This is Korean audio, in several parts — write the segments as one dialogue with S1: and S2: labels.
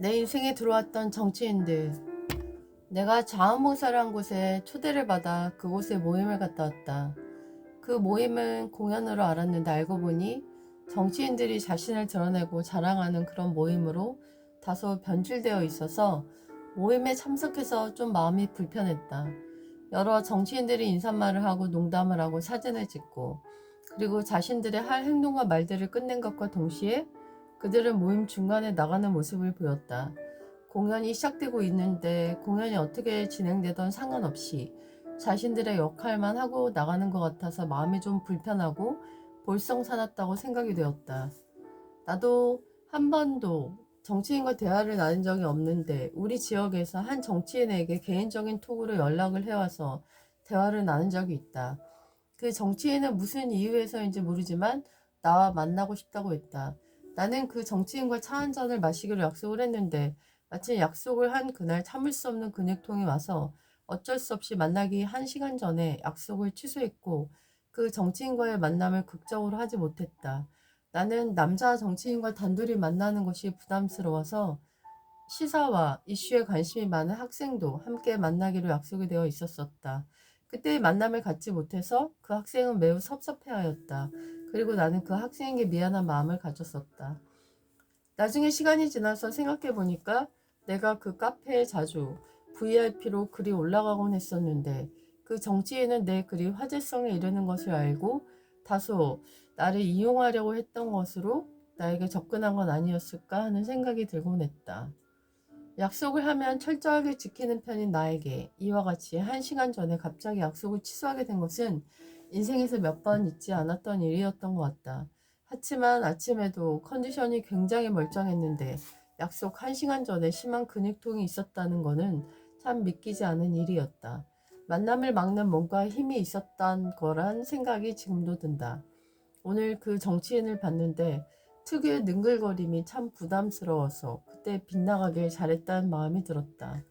S1: 내 인생에 들어왔던 정치인들. 내가 자원봉사를 한 곳에 초대를 받아 그곳에 모임을 갔다 왔다. 그 모임은 공연으로 알았는데 알고 보니 정치인들이 자신을 드러내고 자랑하는 그런 모임으로 다소 변질되어 있어서 모임에 참석해서 좀 마음이 불편했다. 여러 정치인들이 인사말을 하고 농담을 하고 사진을 찍고 그리고 자신들의 할 행동과 말들을 끝낸 것과 동시에 그들은 모임 중간에 나가는 모습을 보였다. 공연이 시작되고 있는데 공연이 어떻게 진행되던 상관없이 자신들의 역할만 하고 나가는 것 같아서 마음이 좀 불편하고 볼썽사납다고 생각이 되었다. 나도 한 번도 정치인과 대화를 나눈 적이 없는데 우리 지역에서 한 정치인에게 개인적인 톡으로 연락을 해와서 대화를 나눈 적이 있다. 그 정치인은 무슨 이유에서인지 모르지만 나와 만나고 싶다고 했다. 나는 그 정치인과 차 한 잔을 마시기로 약속을 했는데 마침 약속을 한 그날 참을 수 없는 근육통이 와서 어쩔 수 없이 만나기 한 시간 전에 약속을 취소했고 그 정치인과의 만남을 극적으로 하지 못했다. 나는 남자 정치인과 단둘이 만나는 것이 부담스러워서 시사와 이슈에 관심이 많은 학생도 함께 만나기로 약속이 되어 있었었다. 그때의 만남을 갖지 못해서 그 학생은 매우 섭섭해하였다. 그리고 나는 그 학생에게 미안한 마음을 가졌었다. 나중에 시간이 지나서 생각해 보니까 내가 그 카페에 자주 VIP로 글이 올라가곤 했었는데 그 정치인은 내 글이 화제성에 이르는 것을 알고 다소 나를 이용하려고 했던 것으로 나에게 접근한 건 아니었을까 하는 생각이 들곤 했다. 약속을 하면 철저하게 지키는 편인 나에게 이와 같이 한 시간 전에 갑자기 약속을 취소하게 된 것은 인생에서 몇 번 있지 않았던 일이었던 것 같다. 하지만 아침에도 컨디션이 굉장히 멀쩡했는데 약속 한 시간 전에 심한 근육통이 있었다는 것은 참 믿기지 않은 일이었다. 만남을 막는 뭔가 힘이 있었던 거란 생각이 지금도 든다. 오늘 그 정치인을 봤는데 특유의 능글거림이 참 부담스러워서 그때 빗나가길 잘했다는 마음이 들었다.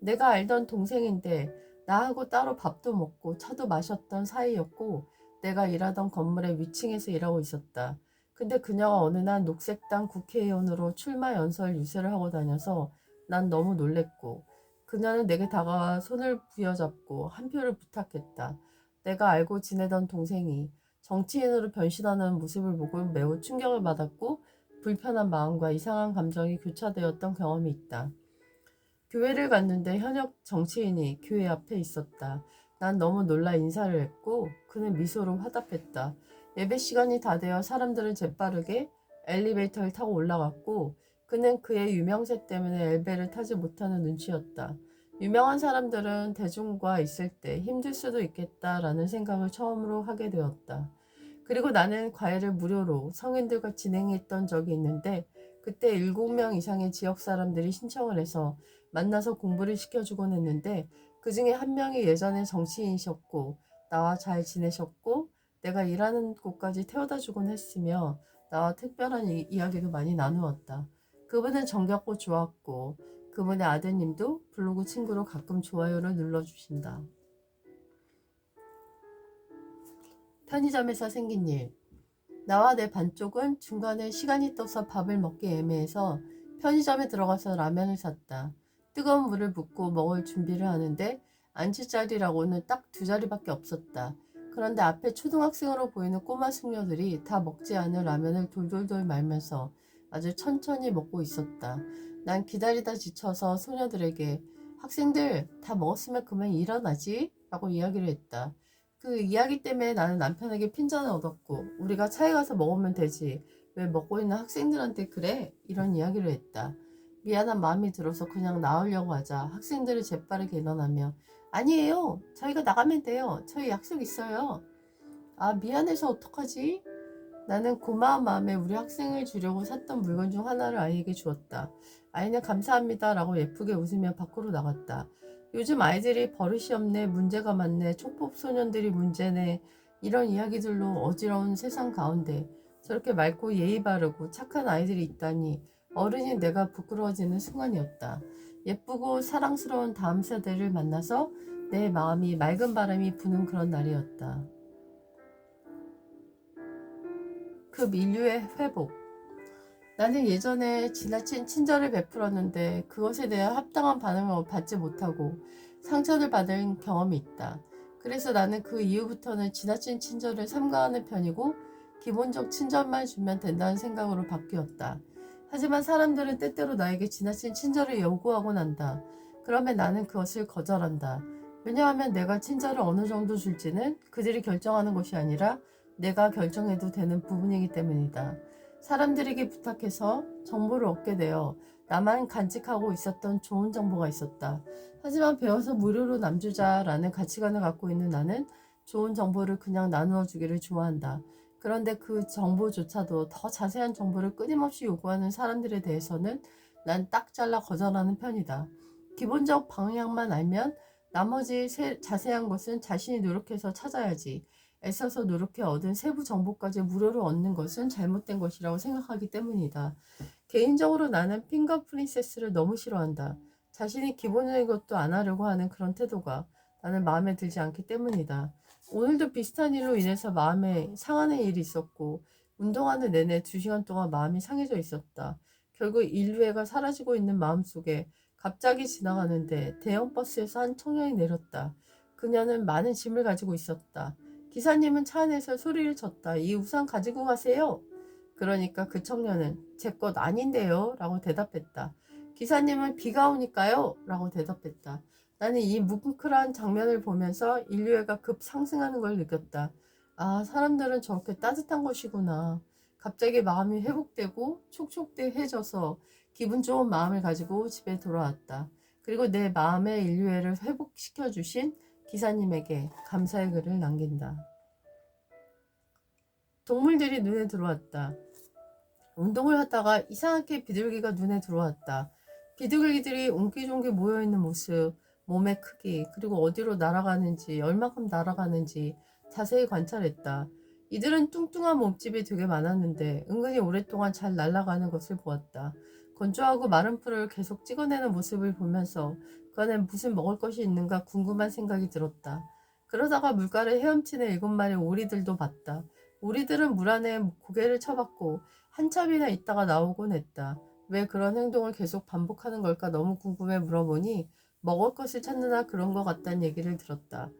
S1: 내가 알던 동생인데 나하고 따로 밥도 먹고 차도 마셨던 사이였고 내가 일하던 건물의 위층에서 일하고 있었다. 근데 그녀가 어느 날 녹색당 국회의원으로 출마 연설 유세를 하고 다녀서 난 너무 놀랬고 그녀는 내게 다가와 손을 부여잡고 한 표를 부탁했다. 내가 알고 지내던 동생이 정치인으로 변신하는 모습을 보고 매우 충격을 받았고 불편한 마음과 이상한 감정이 교차되었던 경험이 있다. 교회를 갔는데 현역 정치인이 교회 앞에 있었다. 난 너무 놀라 인사를 했고 그는 미소로 화답했다. 예배 시간이 다 되어 사람들은 재빠르게 엘리베이터를 타고 올라갔고 그는 그의 유명세 때문에 엘베를 타지 못하는 눈치였다. 유명한 사람들은 대중과 있을 때 힘들 수도 있겠다라는 생각을 처음으로 하게 되었다. 그리고 나는 과외를 무료로 성인들과 진행했던 적이 있는데 그때 7명 이상의 지역 사람들이 신청을 해서 만나서 공부를 시켜주곤 했는데 그 중에 한 명이 예전에 정치인이셨고 나와 잘 지내셨고 내가 일하는 곳까지 태워다 주곤 했으며 나와 특별한 이, 이야기도 많이 나누었다. 그분은 정겹고 좋았고 그분의 아드님도 블로그 친구로 가끔 좋아요를 눌러주신다. 편의점에서 생긴 일. 나와 내 반쪽은 중간에 시간이 떠서 밥을 먹기 애매해서 편의점에 들어가서 라면을 샀다. 뜨거운 물을 붓고 먹을 준비를 하는데 앉을 자리라고는 딱 두 자리밖에 없었다. 그런데 앞에 초등학생으로 보이는 꼬마 숙녀들이 다 먹지 않은 라면을 돌돌돌 말면서 아주 천천히 먹고 있었다. 난 기다리다 지쳐서 소녀들에게 학생들 다 먹었으면 그만 일어나지? 라고 이야기를 했다. 그 이야기 때문에 나는 남편에게 핀잔을 얻었고 우리가 차에 가서 먹으면 되지 왜 먹고 있는 학생들한테 그래? 이런 이야기를 했다. 미안한 마음이 들어서 그냥 나오려고 하자 학생들이 재빠르게 일어나며 아니에요 저희가 나가면 돼요 저희 약속 있어요 아 미안해서 어떡하지? 나는 고마운 마음에 우리 학생을 주려고 샀던 물건 중 하나를 아이에게 주었다. 아이는 감사합니다 라고 예쁘게 웃으며 밖으로 나갔다. 요즘 아이들이 버릇이 없네, 문제가 많네, 촉법 소년들이 문제네, 이런 이야기들로 어지러운 세상 가운데 저렇게 맑고 예의 바르고 착한 아이들이 있다니 어른인 내가 부끄러워지는 순간이었다. 예쁘고 사랑스러운 다음 세대를 만나서 내 마음이 맑은 바람이 부는 그런 날이었다. 그 민류의 회복. 나는 예전에 지나친 친절을 베풀었는데 그것에 대한 합당한 반응을 받지 못하고 상처를 받은 경험이 있다. 그래서 나는 그 이후부터는 지나친 친절을 삼가하는 편이고 기본적 친절만 주면 된다는 생각으로 바뀌었다. 하지만 사람들은 때때로 나에게 지나친 친절을 요구하곤 한다. 그러면 나는 그것을 거절한다. 왜냐하면 내가 친절을 어느 정도 줄지는 그들이 결정하는 것이 아니라 내가 결정해도 되는 부분이기 때문이다. 사람들에게 부탁해서 정보를 얻게 되어 나만 간직하고 있었던 좋은 정보가 있었다. 하지만 배워서 무료로 남주자라는 가치관을 갖고 있는 나는 좋은 정보를 그냥 나누어 주기를 좋아한다. 그런데 그 정보조차도 더 자세한 정보를 끊임없이 요구하는 사람들에 대해서는 난 딱 잘라 거절하는 편이다. 기본적 방향만 알면 나머지 세- 자세한 것은 자신이 노력해서 찾아야지. 애써서 노력해 얻은 세부 정보까지 무료로 얻는 것은 잘못된 것이라고 생각하기 때문이다. 개인적으로 나는 핑거 프린세스를 너무 싫어한다. 자신이 기본적인 것도 안 하려고 하는 그런 태도가 나는 마음에 들지 않기 때문이다. 오늘도 비슷한 일로 인해서 마음에 상하는 일이 있었고 운동하는 내내 두 시간 동안 마음이 상해져 있었다. 결국 인류애가 사라지고 있는 마음속에 갑자기 지나가는데 대형 버스에서 한 청년이 내렸다. 그녀는 많은 짐을 가지고 있었다. 기사님은 차 안에서 소리를 쳤다. 이 우산 가지고 가세요. 그러니까 그 청년은 제 것 아닌데요. 라고 대답했다. 기사님은 비가 오니까요. 라고 대답했다. 나는 이 뭉클한 장면을 보면서 인류애가 급 상승하는 걸 느꼈다. 아, 사람들은 저렇게 따뜻한 것이구나. 갑자기 마음이 회복되고 촉촉해져서 기분 좋은 마음을 가지고 집에 돌아왔다. 그리고 내 마음의 인류애를 회복시켜 주신 기사님에게 감사의 글을 남긴다. 동물들이 눈에 들어왔다. 운동을 하다가 이상하게 비둘기가 눈에 들어왔다. 비둘기들이 옹기종기 모여있는 모습, 몸의 크기, 그리고 어디로 날아가는지, 얼마큼 날아가는지 자세히 관찰했다. 이들은 뚱뚱한 몸집이 되게 많았는데 은근히 오랫동안 잘 날아가는 것을 보았다. 건조하고 마른 풀을 계속 찍어내는 모습을 보면서 그 안에 무슨 먹을 것이 있는가 궁금한 생각이 들었다. 그러다가 물가를 헤엄치는 일곱 마리 오리들도 봤다. 오리들은 물 안에 고개를 쳐박고 한참이나 있다가 나오곤 했다. 왜 그런 행동을 계속 반복하는 걸까 너무 궁금해 물어보니 먹을 것을 찾느라 그런 것 같다는 얘기를 들었다.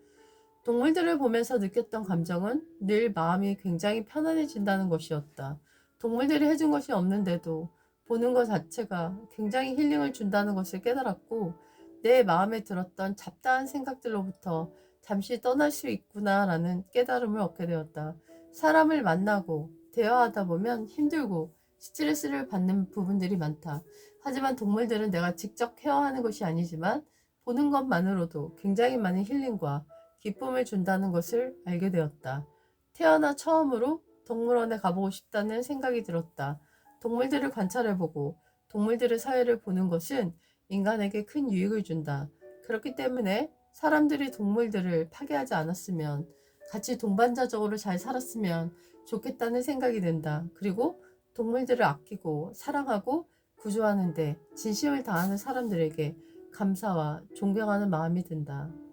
S1: 동물들을 보면서 느꼈던 감정은 늘 마음이 굉장히 편안해진다는 것이었다. 동물들이 해준 것이 없는데도 보는 것 자체가 굉장히 힐링을 준다는 것을 깨달았고 내 마음에 들었던 잡다한 생각들로부터 잠시 떠날 수 있구나라는 깨달음을 얻게 되었다. 사람을 만나고 대화하다 보면 힘들고 스트레스를 받는 부분들이 많다. 하지만 동물들은 내가 직접 케어하는 것이 아니지만 보는 것만으로도 굉장히 많은 힐링과 기쁨을 준다는 것을 알게 되었다. 태어나 처음으로 동물원에 가보고 싶다는 생각이 들었다. 동물들을 관찰해보고 동물들의 사회를 보는 것은 인간에게 큰 유익을 준다. 그렇기 때문에 사람들이 동물들을 파괴하지 않았으면 같이 동반자적으로 잘 살았으면 좋겠다는 생각이 든다. 그리고 동물들을 아끼고 사랑하고 구조하는데 진심을 다하는 사람들에게 감사와 존경하는 마음이 든다.